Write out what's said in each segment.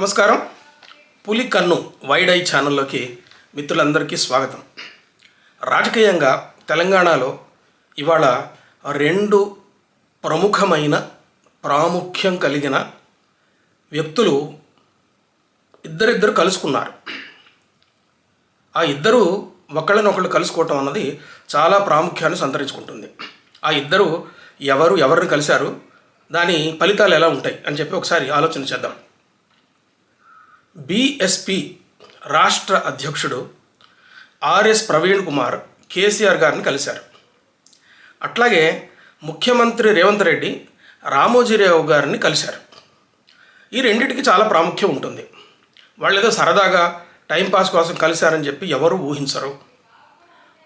నమస్కారం. పులి కన్ను వైడ్ ఐ ఛానల్లోకి మిత్రులందరికీ స్వాగతం. రాజకీయంగా తెలంగాణలో ఇవాళ రెండు ప్రముఖమైన ప్రాముఖ్యం కలిగిన వ్యక్తులు ఇద్దరిద్దరు కలుసుకున్నారు. ఆ ఇద్దరు ఒకళ్ళనొకళ్ళు కలుసుకోవటం అన్నది చాలా ప్రాముఖ్యాన్ని సంతరించుకుంటుంది. ఆ ఇద్దరు ఎవరు ఎవరిని కలిశారు దాని ఫలితాలు ఎలా ఉంటాయి అని చెప్పి ఒకసారి ఆలోచన చేద్దాం. బిఎస్పి రాష్ట్ర అధ్యక్షుడు ఆర్ఎస్ ప్రవీణ్ కుమార్ కేసీఆర్ గారిని కలిశారు. అట్లాగే ముఖ్యమంత్రి రేవంత్ రెడ్డి రామోజీరావు గారిని కలిశారు. ఈ రెండింటికి చాలా ప్రాముఖ్యం ఉంటుంది. వాళ్ళు ఏదో సరదాగా టైంపాస్ కోసం కలిశారని చెప్పి ఎవరు ఊహించరు.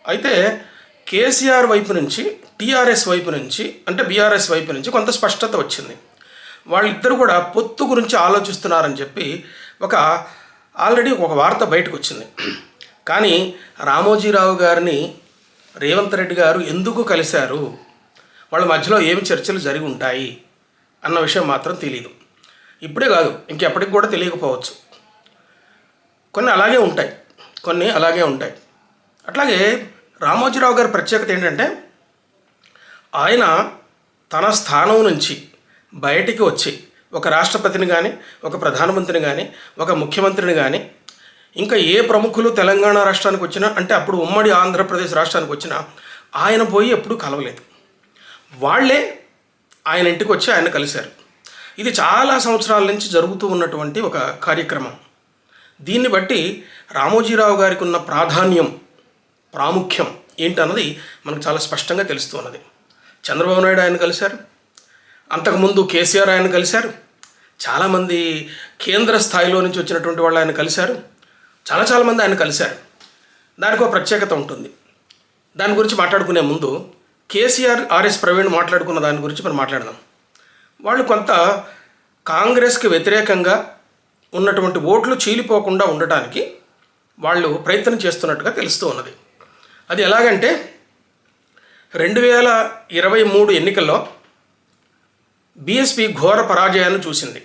అయితే కేసీఆర్ వైపు నుంచి టీఆర్ఎస్ వైపు నుంచి అంటే బీఆర్ఎస్ వైపు నుంచి కొంత స్పష్టత వచ్చింది. వాళ్ళిద్దరు కూడా పొత్తు గురించి ఆలోచిస్తున్నారని చెప్పి ఒక ఆల్రెడీ ఒక వార్త బయటకు వచ్చింది కానీ రామోజీరావు గారిని రేవంత్ రెడ్డి గారు ఎందుకు కలిశారు? వాళ్ళ మధ్యలో ఏమి చర్చలు జరిగి ఉంటాయి? అన్న విషయం మాత్రం తెలియదు ఇప్పుడే కాదు ఇంకెప్పటికి కూడా తెలియకపోవచ్చు. కొన్ని అలాగే ఉంటాయి. కొన్ని అలాగే ఉంటాయి. అట్లాగే రామోజీరావు గారి ప్రత్యేకత ఏంటంటే ఆయన తన స్థానం నుంచి బయటికి వచ్చి ఒక రాష్ట్రపతిని కానీ ఒక ప్రధానమంత్రిని కానీ ఒక ముఖ్యమంత్రిని కానీ ఇంకా ఏ ప్రముఖులు తెలంగాణ రాష్ట్రానికి వచ్చినా అంటే అప్పుడు ఉమ్మడి ఆంధ్రప్రదేశ్ రాష్ట్రానికి వచ్చినా ఆయన పోయి ఎప్పుడూ కలవలేదు. వాళ్ళే ఆయన ఇంటికి వచ్చి ఆయన కలిశారు. ఇది చాలా సంవత్సరాల నుంచి జరుగుతూ ఉన్నటువంటి ఒక కార్యక్రమం. దీన్ని బట్టి రామోజీరావు గారికి ఉన్న ప్రాధాన్యం ప్రాముఖ్యం ఏంటన్నది మనకు చాలా స్పష్టంగా తెలుస్తూ ఉన్నది. చంద్రబాబు నాయుడు ఆయన కలిశారు. అంతకుముందు కేసీఆర్ ఆయన కలిశారు. చాలామంది కేంద్ర స్థాయిలో నుంచి వచ్చినటువంటి వాళ్ళు ఆయన కలిశారు. చాలా చాలామంది ఆయన కలిశారు. దానికి ఒక ప్రత్యేకత ఉంటుంది. దాని గురించి మాట్లాడుకునే ముందు కేసీఆర్ ఆర్ఎస్ ప్రవీణ్ మాట్లాడుకున్న దాని గురించి మనం మాట్లాడదాం. వాళ్ళు కొంత కాంగ్రెస్కి వ్యతిరేకంగా ఉన్నటువంటి ఓట్లు చీలిపోకుండా ఉండటానికి వాళ్ళు ప్రయత్నం చేస్తున్నట్టుగా తెలుస్తూ ఉన్నది. అది ఎలాగంటే రెండు వేల ఇరవై మూడు ఎన్నికల్లో బీఎస్పీ ఘోర పరాజయాన్ని చూసింది.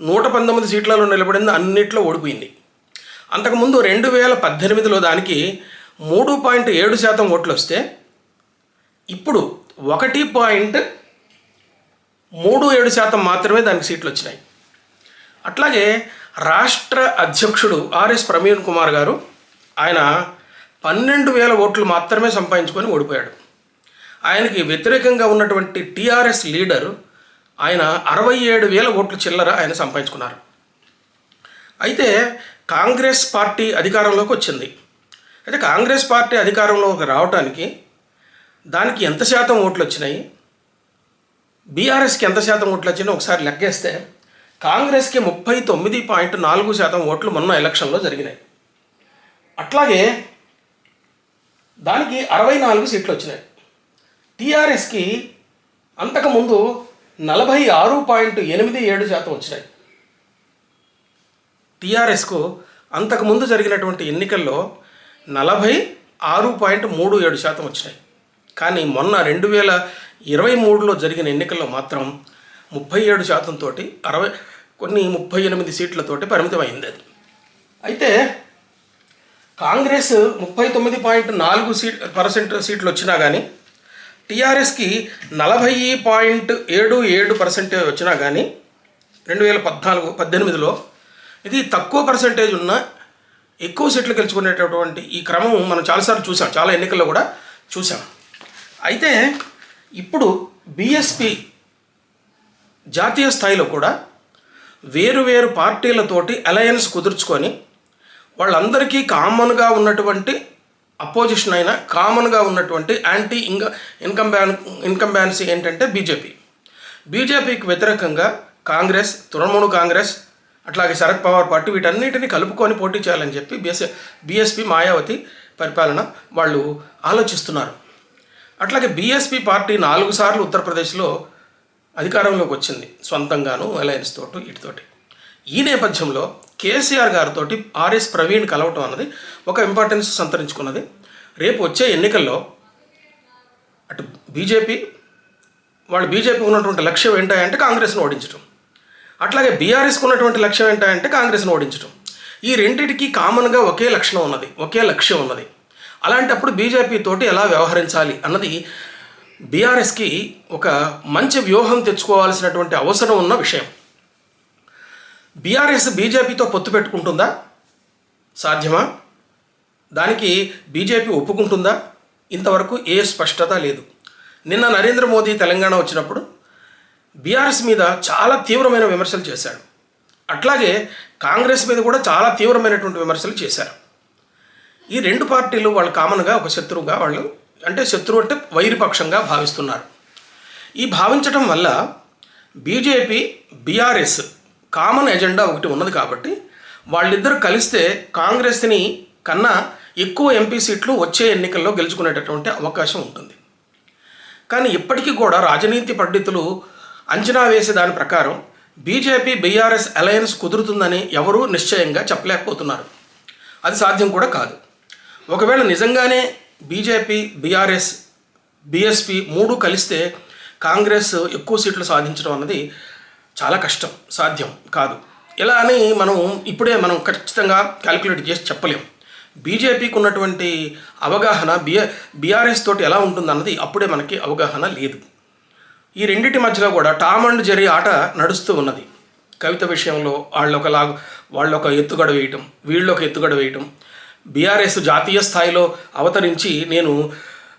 నూట పంతొమ్మిది సీట్లలో నిలబడింది అన్నిట్లో ఓడిపోయింది. అంతకుముందు రెండు వేల పద్దెనిమిదిలో దానికి మూడు పాయింట్ ఏడు శాతం ఓట్లు వస్తే ఇప్పుడు ఒకటి పాయింట్ మూడు ఏడు శాతం మాత్రమే దానికి సీట్లు వచ్చినాయి. అట్లాగే రాష్ట్ర అధ్యక్షుడు ఆర్ఎస్ ప్రవీణ్ కుమార్ గారు ఆయన పన్నెండు వేల ఓట్లు మాత్రమే సంపాదించుకొని ఓడిపోయాడు. ఆయనకి వ్యతిరేకంగా ఉన్నటువంటి టీఆర్ఎస్ లీడరు ఆయన అరవై ఏడు వేల ఓట్లు చిల్లర ఆయన సంపాదించుకున్నారు. అయితే కాంగ్రెస్ పార్టీ అధికారంలోకి వచ్చింది. అయితే కాంగ్రెస్ పార్టీ అధికారంలోకి రావడానికి దానికి ఎంత శాతం ఓట్లు వచ్చినాయి? బీఆర్ఎస్కి ఎంత శాతం ఓట్లు వచ్చినాయి? ఒకసారి లెక్కేస్తే కాంగ్రెస్కి ముప్పై తొమ్మిది పాయింట్ నాలుగు శాతం ఓట్లు మొన్న ఎలక్షన్లో జరిగినాయి. అట్లాగే దానికి అరవై నాలుగు సీట్లు వచ్చినాయి. టీఆర్ఎస్కి అంతకుముందు నలభై ఆరు పాయింట్ ఎనిమిది ఏడు శాతం వచ్చినాయి. టీఆర్ఎస్కు అంతకుముందు జరిగినటువంటి ఎన్నికల్లో నలభై ఆరు పాయింట్ మూడు ఏడు శాతం వచ్చినాయి. కానీ మొన్న రెండు వేల ఇరవై మూడులో జరిగిన ఎన్నికల్లో మాత్రం ముప్పై ఏడు శాతంతో అరవై కొన్ని ముప్పై ఎనిమిది సీట్లతోటి పరిమితమైంది అది. అయితే కాంగ్రెస్ ముప్పై తొమ్మిది పాయింట్ నాలుగు సీట్ పర్సెంట్ సీట్లు వచ్చినా కానీ టీఆర్ఎస్కి నలభై పాయింట్ ఏడు ఏడు పర్సెంటేజ్ వచ్చినా కానీ రెండు వేల పద్నాలుగు పద్దెనిమిదిలో ఇది తక్కువ పర్సెంటేజ్ ఉన్న ఎక్కువ సీట్లు గెలుచుకునేటటువంటి ఈ క్రమం మనం చాలాసార్లు చూసాం చాలా ఎన్నికల్లో కూడా చూసాం. అయితే ఇప్పుడు బీఎస్పీ జాతీయ స్థాయిలో కూడా వేరు వేరు పార్టీలతోటి అలయన్స్ కుదుర్చుకొని వాళ్ళందరికీ కామన్గా ఉన్నటువంటి అపోజిషన్ అయిన కామన్గా ఉన్నటువంటి యాంటీ ఇంక ఇన్కమ్ బ్యాన్ ఇన్కమ్ బ్యాన్సీ ఏంటంటే బీజేపీ బీజేపీకి వ్యతిరేకంగా కాంగ్రెస్ తృణమూలు కాంగ్రెస్ అట్లాగే శరద్ పవార్ పార్టీ వీటన్నిటిని కలుపుకొని పోటీ చేయాలని చెప్పి బిఎస్ బీఎస్పీ మాయావతి పరిపాలన వాళ్ళు ఆలోచిస్తున్నారు. అట్లాగే బీఎస్పీ పార్టీ నాలుగు సార్లు ఉత్తరప్రదేశ్లో అధికారంలోకి వచ్చింది సొంతంగాను అలయన్స్ తోటి వీటితోటి. ఈ నేపథ్యంలో కేసీఆర్ గారితో ఆర్ఎస్ ప్రవీణ్ కలవటం అన్నది ఒక ఇంపార్టెన్స్ సంతరించుకున్నది. రేపు వచ్చే ఎన్నికల్లో అటు బీజేపీ వాళ్ళు బీజేపీ ఉన్నటువంటి లక్ష్యం ఏంటంటే కాంగ్రెస్ను ఓడించడం అట్లాగే బీఆర్ఎస్కి ఉన్నటువంటి లక్ష్యం ఏంటంటే కాంగ్రెస్ను ఓడించడం ఈ రెండింటికి కామన్గా ఒకే లక్షణం ఉన్నది ఒకే లక్ష్యం ఉన్నది. అలాంటప్పుడు బీజేపీ తోటి ఎలా వ్యవహరించాలి అన్నది బీఆర్ఎస్కి ఒక మంచి వ్యూహం తెచ్చుకోవాల్సినటువంటి అవసరం ఉన్న విషయం. బీఆర్ఎస్ బీజేపీతో పొత్తు పెట్టుకుంటుందా? సాధ్యమా? దానికి బీజేపీ ఒప్పుకుంటుందా? ఇంతవరకు ఏ స్పష్టత లేదు. నిన్న నరేంద్ర మోదీ తెలంగాణ వచ్చినప్పుడు బీఆర్ఎస్ మీద చాలా తీవ్రమైన విమర్శలు చేశాడు. అట్లాగే కాంగ్రెస్ మీద కూడా చాలా తీవ్రమైనటువంటి విమర్శలు చేశారు. ఈ రెండు పార్టీలు వాళ్ళు కామన్గా ఒక శత్రువుగా వాళ్ళు అంటే శత్రువు అంటే వైరుపక్షంగా భావిస్తున్నారు. ఈ భావించటం వల్ల బీజేపీ బీఆర్ఎస్ కామన్ ఎజెండా ఒకటి ఉన్నది కాబట్టి వాళ్ళిద్దరూ కలిస్తే కాంగ్రెస్ని కన్నా ఎక్కువ ఎంపీ సీట్లు వచ్చే ఎన్నికల్లో గెలుచుకునేటటువంటి అవకాశం ఉంటుంది. కానీ ఇప్పటికీ కూడా రాజనీతి పండితులు అంచనా వేసే దాని ప్రకారం బీజేపీ బీఆర్ఎస్ అలయన్స్ కుదురుతుందని ఎవరూ నిశ్చయంగా చెప్పలేకపోతున్నారు. అది సాధ్యం కూడా కాదు. ఒకవేళ నిజంగానే బీజేపీ బీఆర్ఎస్ బీఎస్పీ మూడు కలిస్తే కాంగ్రెస్ ఎక్కువ సీట్లు సాధించడం అన్నది చాలా కష్టం సాధ్యం కాదు. ఇలా అని మనం ఇప్పుడే మనం ఖచ్చితంగా క్యాలిక్యులేట్ చేసి చెప్పలేం. బీజేపీకి ఉన్నటువంటి అవగాహన బిఆ బీఆర్ఎస్ తోటి ఎలా ఉంటుందన్నది అప్పుడే మనకి అవగాహన లేదు. ఈ రెండింటి మధ్యలో కూడా టామ్ అండ్ జెర్రీ ఆట నడుస్తూ ఉన్నది. కవిత విషయంలో వాళ్ళు ఒకలాగా వాళ్ళు ఒక ఎత్తుగడ వేయటం వీళ్ళు ఒక ఎత్తుగడ వేయటం. బీఆర్ఎస్ జాతీయ స్థాయిలో అవతరించి నేను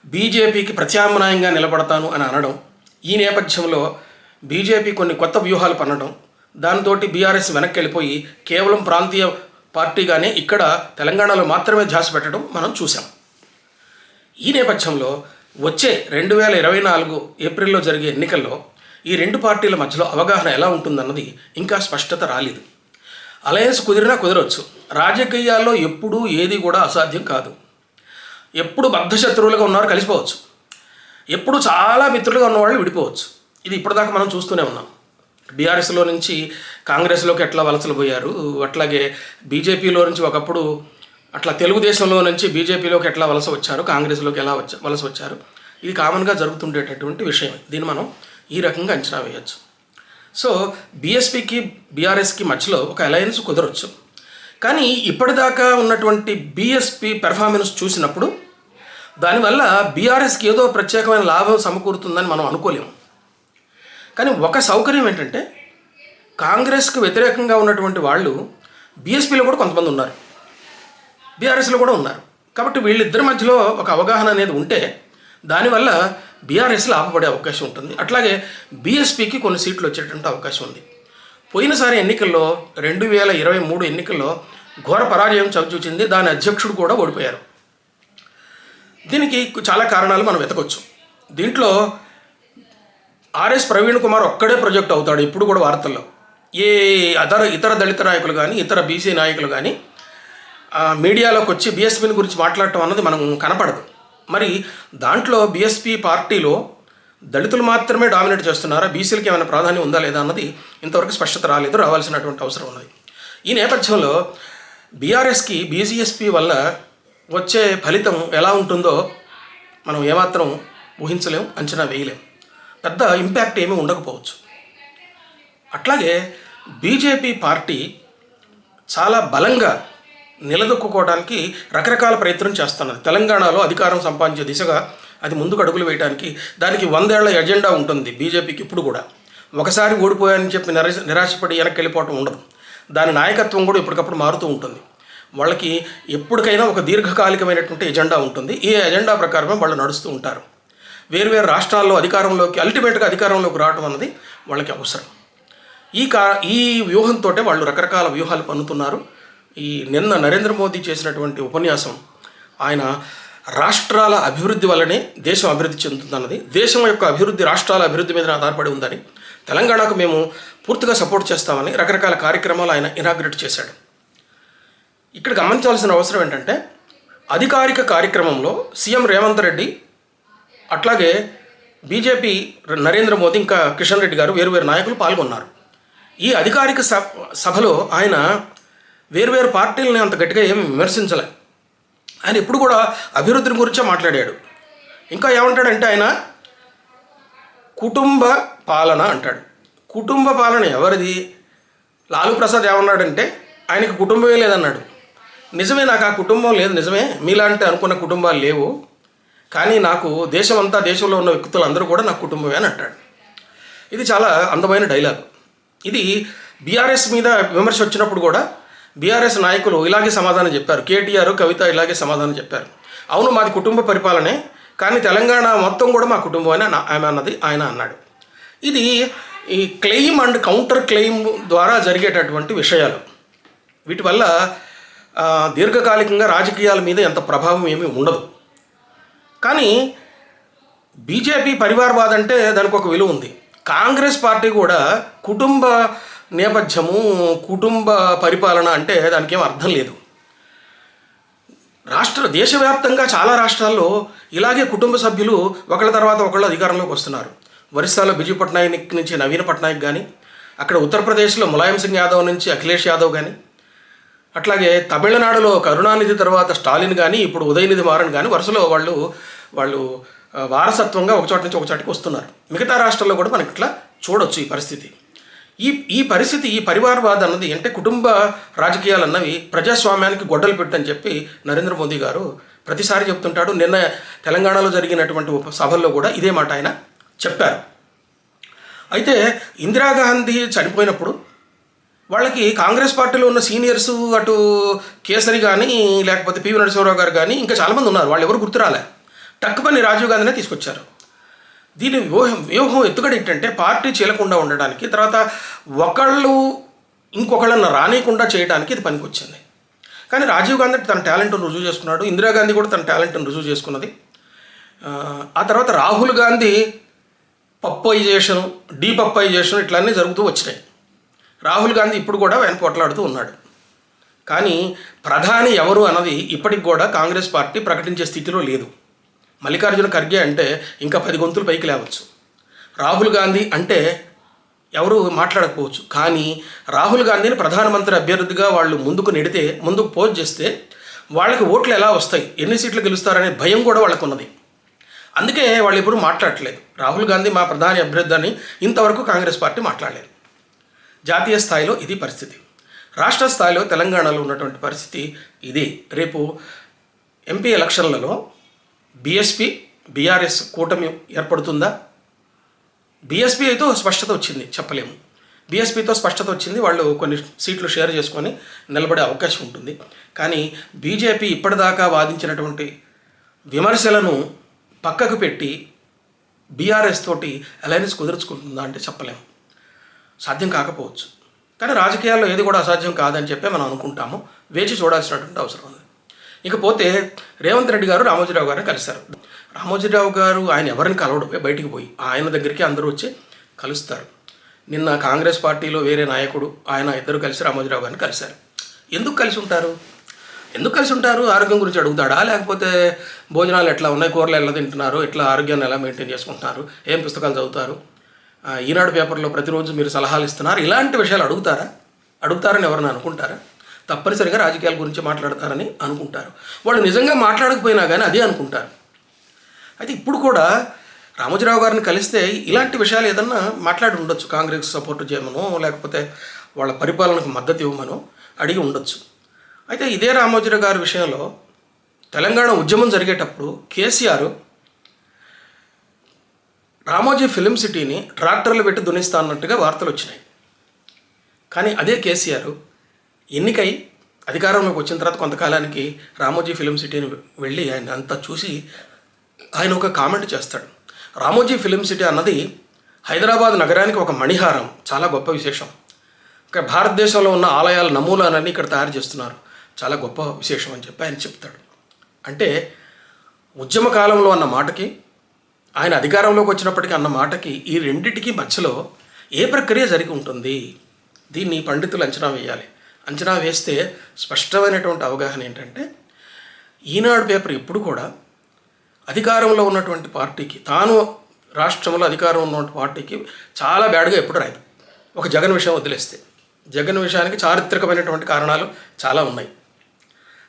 బీజేపీకి ప్రత్యామ్నాయంగా నిలబడతాను అని అనడం ఈ నేపథ్యంలో బీజేపీ కొన్ని కొత్త వ్యూహాలు పన్నడం దాంతో బీఆర్ఎస్ వెనక్కి వెళ్ళిపోయి కేవలం ప్రాంతీయ పార్టీగానే ఇక్కడ తెలంగాణలో మాత్రమే ధ్యాస పెట్టడం మనం చూసాం ఈ నేపథ్యంలో వచ్చే రెండు వేల ఇరవై నాలుగు ఏప్రిల్లో జరిగే ఎన్నికల్లో ఈ రెండు పార్టీల మధ్యలో అవగాహన ఎలా ఉంటుందన్నది ఇంకా స్పష్టత రాలేదు. అలయన్స్ కుదిరినా కుదరవచ్చు రాజకీయాల్లో ఎప్పుడూ ఏది కూడా అసాధ్యం కాదు. ఎప్పుడు బద్ధశత్రువులుగా ఉన్నవారు కలిసిపోవచ్చు. ఎప్పుడు చాలా మిత్రులుగా ఉన్నవాళ్ళు విడిపోవచ్చు. ఇది ఇప్పటిదాకా మనం చూస్తూనే ఉన్నాం. బీఆర్ఎస్లో నుంచి కాంగ్రెస్లోకి ఎట్లా వలసలు పోయారు అట్లాగే బీజేపీలో నుంచి ఒకప్పుడు అట్లా తెలుగుదేశంలో నుంచి బీజేపీలోకి ఎట్లా వలస వచ్చారు కాంగ్రెస్లోకి ఎలా వచ్చా వలస వచ్చారు ఇది కామన్గా జరుగుతుండేటటువంటి విషయం దీన్ని మనం ఈ రకంగా అంచనా వేయచ్చు. సో బీఎస్పీకి బీఆర్ఎస్కి మధ్యలో ఒక అలయన్స్ కుదరవచ్చు కానీ ఇప్పటిదాకా ఉన్నటువంటి బీఎస్పీ పెర్ఫార్మెన్స్ చూసినప్పుడు దానివల్ల బీఆర్ఎస్కి ఏదో ప్రత్యేకమైన లాభం సమకూరుతుందని మనం అనుకోలేము. కానీ ఒక సౌకర్యం ఏంటంటే కాంగ్రెస్కు వ్యతిరేకంగా ఉన్నటువంటి వాళ్ళు బీఎస్పీలో కూడా కొంతమంది ఉన్నారు. బీఆర్ఎస్లో కూడా ఉన్నారు. కాబట్టి వీళ్ళిద్దరి మధ్యలో ఒక అవగాహన అనేది ఉంటే దానివల్ల బీఆర్ఎస్ లాభపడే అవకాశం ఉంటుంది. అట్లాగే బీఎస్పీకి కొన్ని సీట్లు వచ్చేటువంటి అవకాశం ఉంది. పోయినసారి ఎన్నికల్లో రెండు వేల ఇరవై మూడు ఎన్నికల్లో ఘోర పరాజయం చవిచూచింది దాని అధ్యక్షుడు కూడా ఓడిపోయారు. దీనికి చాలా కారణాలు మనం వెతకొచ్చు. దీంట్లో ఆర్ఎస్ ప్రవీణ్ కుమార్ ఒక్కడే ప్రొజెక్ట్ అవుతాడు ఇప్పుడు కూడా వార్తల్లో. ఏ అదర ఇతర దళిత నాయకులు కానీ ఇతర బీసీ నాయకులు కానీ మీడియాలోకి వచ్చి బీఎస్పీని గురించి మాట్లాడటం అన్నది మనం కనపడదు. మరి దాంట్లో బీఎస్పీ పార్టీలో దళితులు మాత్రమే డామినేట్ చేస్తున్నారా? బీసీలకి ఏమైనా ప్రాధాన్యం ఉందా లేదా అన్నది ఇంతవరకు స్పష్టత రాలేదు రావాల్సినటువంటి అవసరం ఉన్నది. ఈ నేపథ్యంలో బీఆర్ఎస్కి బీజీఎస్పీ వల్ల వచ్చే ఫలితం ఎలా ఉంటుందో మనం ఏమాత్రం ఊహించలేం అంచనా వేయలేం. పెద్ద ఇంపాక్ట్ ఏమీ ఉండకపోవచ్చు. అట్లాగే బీజేపీ పార్టీ చాలా బలంగా నిలదొక్కుకోవడానికి రకరకాల ప్రయత్నం చేస్తున్నది. తెలంగాణలో అధికారం సంపాదించే దిశగా అది ముందుకు అడుగులు వేయడానికి దానికి వందేళ్ళ ఎజెండా ఉంటుంది బీజేపీకి ఇప్పుడు కూడా. ఒకసారి ఓడిపోయానని చెప్పి నిరాశ నిరాశపడి వెనక్కి వెళ్ళిపోవటం ఉండదు. దాని నాయకత్వం కూడా ఎప్పటికప్పుడు మారుతూ ఉంటుంది. వాళ్ళకి ఎప్పటికైనా ఒక దీర్ఘకాలికమైనటువంటి ఎజెండా ఉంటుంది. ఈ ఎజెండా ప్రకారమే వాళ్ళు నడుస్తూ ఉంటారు. వేరువేరు రాష్ట్రాల్లో అధికారంలోకి అల్టిమేట్గా అధికారంలోకి రావడం అన్నది వాళ్ళకి అవసరం. ఈ కా ఈ వ్యూహంతో వాళ్ళు రకరకాల వ్యూహాలు పన్నుతున్నారు. ఈ నిన్న నరేంద్ర మోదీ చేసినటువంటి ఉపన్యాసం ఆయన రాష్ట్రాల అభివృద్ధి వల్లనే దేశం అభివృద్ధి చెందుతుందన్నది. దేశం యొక్క అభివృద్ధి రాష్ట్రాల అభివృద్ధి మీద ఆధారపడి ఉందని తెలంగాణకు మేము పూర్తిగా సపోర్ట్ చేస్తామని రకరకాల కార్యక్రమాలు ఆయన ఇనాగ్రేట్ చేశాడు. ఇక్కడ గమనించాల్సిన అవసరం ఏంటంటే అధికారిక కార్యక్రమంలో సీఎం రేవంత్ రెడ్డి అట్లాగే బీజేపీ నరేంద్ర మోదీ ఇంకా కిషన్ రెడ్డి గారు వేరువేరు నాయకులు పాల్గొన్నారు. ఈ అధికారిక సభ సభలో ఆయన వేరువేరు పార్టీలని అంత గట్టిగా ఏమి విమర్శించలే. ఆయన ఎప్పుడు కూడా అభివృద్ధిని గురించే మాట్లాడాడు. ఇంకా ఏమంటాడంటే ఆయన కుటుంబ పాలన అంటాడు. కుటుంబ పాలన ఎవరిది? లాలూ ప్రసాద్ ఏమన్నాడంటే ఆయనకి కుటుంబమే లేదన్నాడు. నిజమే నాకు ఆ కుటుంబం లేదు నిజమే. మీలాంటి అనుకున్న కుటుంబాలు లేవు. కానీ నాకు దేశం అంతా దేశంలో ఉన్న వ్యక్తులు అందరూ కూడా నా కుటుంబమే అని అంటాడు. ఇది చాలా అందమైన డైలాగ్. ఇది బీఆర్ఎస్ మీద విమర్శ వచ్చినప్పుడు కూడా బీఆర్ఎస్ నాయకులు ఇలాగే సమాధానం చెప్పారు. కేటీఆర్ కవిత ఇలాగే సమాధానం చెప్పారు. అవును మాది కుటుంబ పరిపాలనే కానీ తెలంగాణ మొత్తం కూడా మా కుటుంబం అని ఆమె అన్నది ఆయన అన్నాడు. ఇది ఈ క్లెయిమ్ అండ్ కౌంటర్ క్లెయిమ్ ద్వారా జరిగేటటువంటి విషయాలు. వీటి వల్ల దీర్ఘకాలికంగా రాజకీయాల మీద ఎంత ప్రభావం ఏమీ ఉండదు. కానీ బీజేపీ పరివారవాదం అంటే దానికి ఒక విలువ ఉంది. కాంగ్రెస్ పార్టీ కూడా కుటుంబ నేపథ్యము కుటుంబ పరిపాలన అంటే దానికి ఏం అర్థం లేదు. రాష్ట్ర దేశవ్యాప్తంగా చాలా రాష్ట్రాల్లో ఇలాగే కుటుంబ సభ్యులు ఒకళ్ళ తర్వాత ఒకళ్ళు అధికారంలోకి వస్తున్నారు. ఒరిస్సాలో బిజు పట్నాయక్ నుంచి నవీన్ పట్నాయక్ కానీ అక్కడ ఉత్తరప్రదేశ్లో ములాయం సింగ్ యాదవ్ నుంచి అఖిలేష్ యాదవ్ కానీ అట్లాగే తమిళనాడులో కరుణానిధి తర్వాత స్టాలిన్ కానీ ఇప్పుడు ఉదయనిధి మారన్ కానీ వరుసలో వాళ్ళు వాళ్ళు వారసత్వంగా ఒకచోట నుంచి ఒకచోటికి వస్తున్నారు. మిగతా రాష్ట్రాల్లో కూడా మనకి ఇట్లా చూడొచ్చు ఈ పరిస్థితి. ఈ ఈ పరిస్థితి ఈ పరివారవాద అన్నది అంటే కుటుంబ రాజకీయాలు అన్నవి ప్రజాస్వామ్యానికి గొడ్డలు పెట్టని చెప్పి నరేంద్ర మోదీ గారు ప్రతిసారి చెప్తుంటాడు. నిన్న తెలంగాణలో జరిగినటువంటి ఉప సభల్లో కూడా ఇదే మాట ఆయన చెప్పారు. అయితే ఇందిరాగాంధీ చనిపోయినప్పుడు వాళ్ళకి కాంగ్రెస్ పార్టీలో ఉన్న సీనియర్స్ అటు కేసరి కానీ లేకపోతే పివి నరసింహరావు గారు కానీ ఇంకా చాలామంది ఉన్నారు. వాళ్ళు ఎవరు గుర్తురాలే టక్కుపని రాజీవ్ గాంధీనే తీసుకొచ్చారు. దీని వ్యూహం వ్యూహం ఎత్తుగడ ఏంటంటే పార్టీ చేయకుండా ఉండడానికి తర్వాత ఒకళ్ళు ఇంకొకళ్ళని రానియకుండా చేయడానికి ఇది పనికొచ్చింది. కానీ రాజీవ్ గాంధీ తన టాలెంట్ను రుజువు చేసుకున్నాడు. ఇందిరాగాంధీ కూడా తన టాలెంట్ను రుజువు చేసుకున్నది. ఆ, ఆ తర్వాత రాహుల్ గాంధీ పప్పైజేషన్ డీపప్పైజేషన్ ఇట్లన్నీ జరుగుతూ వచ్చినాయి. రాహుల్ గాంధీ ఇప్పుడు కూడా వెనక పొట్లాడుతూ ఉన్నాడు. కానీ ప్రధాని ఎవరు అన్నది ఇప్పటికి కూడా కాంగ్రెస్ పార్టీ ప్రకటించే స్థితిలో లేదు. మల్లికార్జున ఖర్గే అంటే ఇంకా పది గొంతులు పైకి లేవచ్చు. రాహుల్ గాంధీ అంటే ఎవరు మాట్లాడకపోవచ్చు. కానీ రాహుల్ గాంధీని ప్రధానమంత్రి అభ్యర్థిగా వాళ్ళు ముందుకు నెడితే ముందుకు పోజ్ చేస్తే వాళ్ళకి ఓట్లు ఎలా వస్తాయి? ఎన్ని సీట్లు గెలుస్తారనే భయం కూడా వాళ్ళకు ఉన్నది అందుకే వాళ్ళు ఇప్పుడు మాట్లాడట్లేదు. రాహుల్ గాంధీ మా ప్రధాని అభ్యర్థి అని ఇంతవరకు కాంగ్రెస్ పార్టీ మాట్లాడలేదు. జాతీయ స్థాయిలో ఇది పరిస్థితి. రాష్ట్ర స్థాయిలో తెలంగాణలో ఉన్నటువంటి పరిస్థితి ఇది. రేపు ఎంపీ ఎలక్షన్లలో బీఎస్పీ బీఆర్ఎస్ కూటమి ఏర్పడుతుందా? బీఎస్పీ అయితే స్పష్టత వచ్చింది చెప్పలేము. బీఎస్పీతో స్పష్టత వచ్చింది వాళ్ళు కొన్ని సీట్లు షేర్ చేసుకొని నిలబడే అవకాశం ఉంటుంది. కానీ బీజేపీ ఇప్పటిదాకా వాదించినటువంటి విమర్శలను పక్కకు పెట్టి బీఆర్ఎస్ తోటి అలయన్స్ కుదుర్చుకుంటుందా అంటే చెప్పలేము. సాధ్యం కాకపోవచ్చు. కానీ రాజకీయాల్లో ఏది కూడా అసాధ్యం కాదని చెప్పి మనం అనుకుంటాము. వేచి చూడాల్సినటువంటి అవసరం ఉంది. ఇకపోతే రేవంత్ రెడ్డి గారు రామోజీరావు గారిని కలిశారు. రామోజీరావు గారు ఆయన ఎవరిని కలవడు? బయటికి పోయి. ఆయన దగ్గరికి అందరూ వచ్చి కలుస్తారు. నిన్న కాంగ్రెస్ పార్టీలో వేరే నాయకుడు ఆయన ఇద్దరు కలిసి రామోజీరావు గారిని కలిశారు. ఎందుకు కలిసి ఉంటారు? ఎందుకు కలిసి ఉంటారు? ఆరోగ్యం గురించి అడుగుతాడా? లేకపోతే భోజనాలు ఎట్లా ఉన్నాయి? కూరలు ఎలా తింటున్నారు? ఎట్లా ఆరోగ్యాన్ని ఎలా మెయింటైన్ చేసుకుంటున్నారు? ఏం పుస్తకాలు చదువుతారు? ఈనాడు పేపర్లో ప్రతిరోజు మీరు సలహాలు ఇస్తున్నారు. ఇలాంటి విషయాలు అడుగుతారా? అడుగుతారని ఎవరైనా అనుకుంటారా? తప్పనిసరిగా రాజకీయాల గురించి మాట్లాడతారని అనుకుంటారు. వాళ్ళు నిజంగా మాట్లాడకపోయినా కానీ అదే అనుకుంటారు. అయితే ఇప్పుడు కూడా రామోజీరావు గారిని కలిస్తే ఇలాంటి విషయాలు ఏదన్నా మాట్లాడి ఉండొచ్చు. కాంగ్రెస్ సపోర్ట్ చేయమనో లేకపోతే వాళ్ళ పరిపాలనకు మద్దతు ఇవ్వమనో అడిగి ఉండొచ్చు. అయితే ఇదే రామోజీరావు గారి విషయంలో తెలంగాణ ఉద్యమం జరిగేటప్పుడు కేసీఆర్ రామోజీ ఫిలిం సిటీని ట్రాక్టర్లు పెట్టి దునిస్తా అన్నట్టుగా వార్తలు వచ్చినాయి. కానీ అదే కేసీఆర్ ఎన్నికై అధికారంలోకి వచ్చిన తర్వాత కొంతకాలానికి రామోజీ ఫిలిం సిటీని వెళ్ళి ఆయన అంతా చూసి ఆయన ఒక కామెంట్ చేస్తాడు. రామోజీ ఫిలిం సిటీ అన్నది హైదరాబాద్ నగరానికి ఒక మణిహారం చాలా గొప్ప విశేషం. ఇక్కడ భారతదేశంలో ఉన్న ఆలయాల నమూనాలన్నీ ఇక్కడ తయారు చేస్తున్నారు. చాలా గొప్ప విశేషం అని చెప్పి ఆయన చెప్తాడు. అంటే ఉద్యమ కాలంలో అన్న మాటకి ఆయన అధికారంలోకి వచ్చినప్పటికీ అన్న మాటకి ఈ రెండింటికి మధ్యలో ఏ ప్రక్రియ జరిగి ఉంటుంది? దీన్ని పండితులు అంచనా వేయాలి. అంచనా వేస్తే స్పష్టమైనటువంటి అవగాహన ఏంటంటే ఈనాడు పేపర్ ఎప్పుడు కూడా అధికారంలో ఉన్నటువంటి పార్టీకి తాను రాష్ట్రంలో అధికారం ఉన్నటువంటి పార్టీకి చాలా బ్యాడ్గా ఎప్పుడు రాయదు. ఒక జగన్ విషయం వదిలేస్తే. జగన్ విషయానికి చారిత్రకమైనటువంటి కారణాలు చాలా ఉన్నాయి.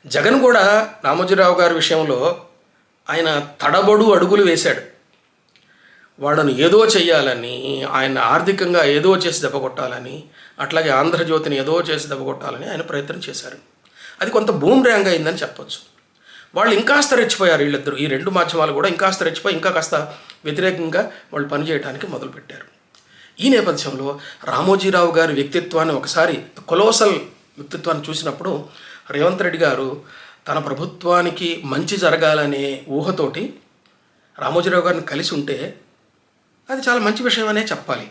జగన్ కూడా రామోజీరావు గారి విషయంలో ఆయన తడబడు అడుగులు వేశాడు. వాళ్ళను ఏదో చేయాలని ఆయన ఆర్థికంగా ఏదో చేసి దెబ్బ కొట్టాలని అట్లాగే ఆంధ్రజ్యోతిని ఏదో చేసి దెబ్బకొట్టాలని ఆయన ప్రయత్నం చేశారు అది కొంత భూమ్ ర్యాంగ్ అయిందని చెప్పొచ్చు. వాళ్ళు ఇంకాస్త రెచ్చిపోయారు వీళ్ళిద్దరు. ఈ రెండు మాధ్యమాలు కూడా ఇంకాస్త రెచ్చిపోయి ఇంకా కాస్త వ్యతిరేకంగా వాళ్ళు పనిచేయడానికి మొదలుపెట్టారు. ఈ నేపథ్యంలో రామోజీరావు గారి వ్యక్తిత్వాన్ని ఒకసారి కొలోసల్ వ్యక్తిత్వాన్ని చూసినప్పుడు రేవంత్ రెడ్డి గారు తన ప్రభుత్వానికి మంచి జరగాలనే ఊహతోటి రామోజీరావు గారిని కలిసి ఉంటే అది చాలా మంచి విషయం అనే చెప్పాలి.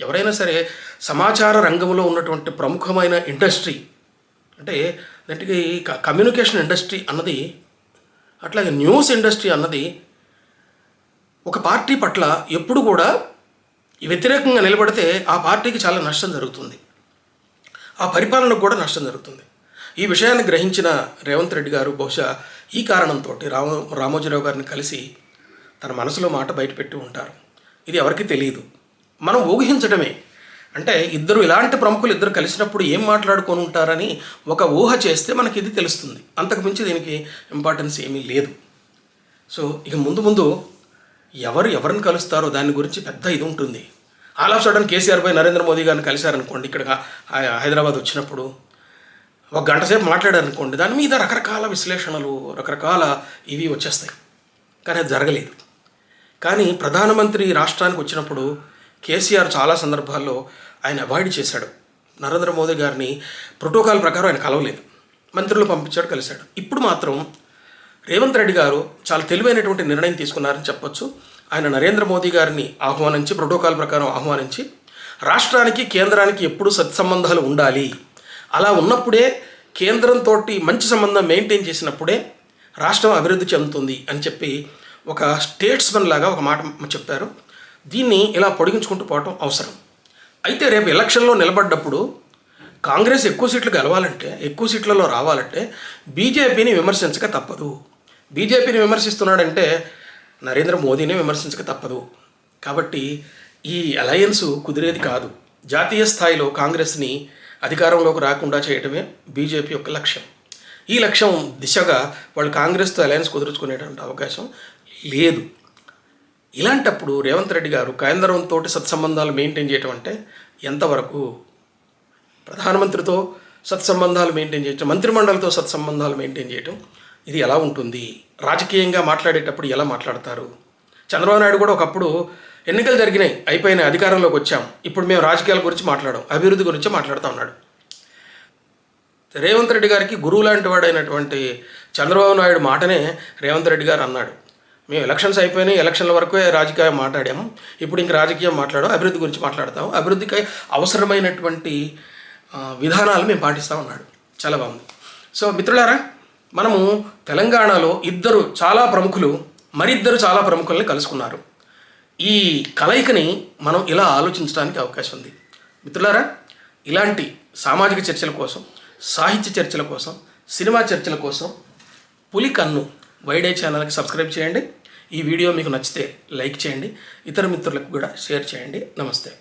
ఎవరైనా సరే సమాచార రంగంలో ఉన్నటువంటి ప్రముఖమైన ఇండస్ట్రీ అంటే దానికి కమ్యూనికేషన్ ఇండస్ట్రీ అన్నది అట్లాగే న్యూస్ ఇండస్ట్రీ అన్నది ఒక పార్టీ పట్ల ఎప్పుడు కూడా వ్యతిరేకంగా నిలబడితే ఆ పార్టీకి చాలా నష్టం జరుగుతుంది. ఆ పరిపాలనకు కూడా నష్టం జరుగుతుంది. ఈ విషయాన్ని గ్రహించిన రేవంత్ రెడ్డి గారు బహుశా ఈ కారణంతో రామ రామోజీరావు గారిని కలిసి తన మనసులో మాట బయటపెట్టి ఉంటారు. ఇది ఎవరికీ తెలియదు మనం ఊహించడమే. అంటే ఇద్దరు ఇలాంటి ప్రముఖులు ఇద్దరు కలిసినప్పుడు ఏం మాట్లాడుకొని ఉంటారని ఒక ఊహ చేస్తే మనకి ఇది తెలుస్తుంది. అంతకు మించి దీనికి ఇంపార్టెన్స్ ఏమీ లేదు. సో ఇక ముందు ముందు ఎవరు ఎవరిని కలుస్తారో దాని గురించి పెద్ద ఇది ఉంటుంది. ఆల్ ఆఫ్ సడన్ కేసీఆర్ పై నరేంద్ర మోదీ గారిని కలిశారనుకోండి ఇక్కడ హైదరాబాద్ వచ్చినప్పుడు ఒక గంట సేపు మాట్లాడారనుకోండి దాని మీద రకరకాల విశ్లేషణలు రకరకాల ఇవి వచ్చేస్తాయి. కానీ అది జరగలేదు. కానీ ప్రధానమంత్రి రాష్ట్రానికి వచ్చినప్పుడు కేసీఆర్ చాలా సందర్భాల్లో ఆయన అవాయిడ్ చేశాడు. నరేంద్ర మోదీ గారిని ప్రోటోకాల్ ప్రకారం ఆయన కలవలేదు. మంత్రులు పంపించాడు కలిశాడు. ఇప్పుడు మాత్రం రేవంత్ రెడ్డి గారు చాలా తెలివైనటువంటి నిర్ణయం తీసుకున్నారని చెప్పొచ్చు. ఆయన నరేంద్ర మోదీ గారిని ఆహ్వానించి ప్రోటోకాల్ ప్రకారం ఆహ్వానించి రాష్ట్రానికి కేంద్రానికి ఎప్పుడు సత్సంబంధాలు ఉండాలి. అలా ఉన్నప్పుడే కేంద్రంతో మంచి సంబంధం మెయింటైన్ చేసినప్పుడే రాష్ట్రం అభివృద్ధి చెందుతుంది అని చెప్పి ఒక స్టేట్స్మెన్ లాగా ఒక మాట చెప్పారు. దీన్ని ఇలా పొడిగించుకుంటూ పోవటం అవసరం. అయితే రేపు ఎలక్షన్లో నిలబడ్డప్పుడు కాంగ్రెస్ ఎక్కువ సీట్లు గెలవాలంటే ఎక్కువ సీట్లలో రావాలంటే బీజేపీని విమర్శించక తప్పదు. బీజేపీని విమర్శిస్తున్నాడంటే నరేంద్ర మోదీని విమర్శించక తప్పదు. కాబట్టి ఈ అలయన్స్ కుదిరేది కాదు. జాతీయ స్థాయిలో కాంగ్రెస్ని అధికారంలోకి రాకుండా చేయటమే బీజేపీ యొక్క లక్ష్యం. ఈ లక్ష్యం దిశగా వాళ్ళు కాంగ్రెస్తో అలయన్స్ కుదుర్చుకునేటువంటి అవకాశం లేదు. ఇలాంటప్పుడు రేవంత్ రెడ్డి గారు కేంద్రంతో సత్సంబంధాలు మెయింటైన్ చేయటం అంటే ఎంతవరకు ప్రధానమంత్రితో సత్సంబంధాలు మెయింటైన్ చేయటం మంత్రిమండలితో సత్సంబంధాలు మెయింటైన్ చేయటం ఇది ఎలా ఉంటుంది? రాజకీయంగా మాట్లాడేటప్పుడు ఎలా మాట్లాడతారు? చంద్రబాబు నాయుడు కూడా ఒకప్పుడు ఎన్నికలు జరిగినాయి అయిపోయినాయి అధికారంలోకి వచ్చాం. ఇప్పుడు మేము రాజకీయాల గురించి మాట్లాడాం అభివృద్ధి గురించి మాట్లాడుతూ ఉన్నాడు. రేవంత్ రెడ్డి గారికి గురువు లాంటి వాడైనటువంటి చంద్రబాబు నాయుడు మాటనే రేవంత్ రెడ్డి గారు అన్నాడు. మేము ఎలక్షన్స్ అయిపోయినాయి ఎలక్షన్ల వరకు రాజకీయం మాట్లాడాము. ఇప్పుడు ఇంక రాజకీయం మాట్లాడము అభివృద్ధి గురించి మాట్లాడతాము. అభివృద్ధికి అవసరమైనటువంటి విధానాలు మేము పాటిస్తాం ఉన్నాడు. చాలా బాగుంది. సో మిత్రులారా మనము తెలంగాణలో ఇద్దరు చాలా ప్రముఖులు మరిద్దరు చాలా ప్రముఖుల్ని కలుసుకున్నారు. ఈ కలయికని మనం ఇలా ఆలోచించడానికి అవకాశం ఉంది. మిత్రులారా ఇలాంటి సామాజిక చర్చల కోసం సాహిత్య చర్చల కోసం సినిమా చర్చల కోసం పులి కన్ను వైడే ఛానల్కి సబ్స్క్రైబ్ చేయండి. ఈ వీడియో మీకు నచ్చితే లైక్ చేయండి ఇతర మిత్రులకు కూడా షేర్ చేయండి. నమస్తే.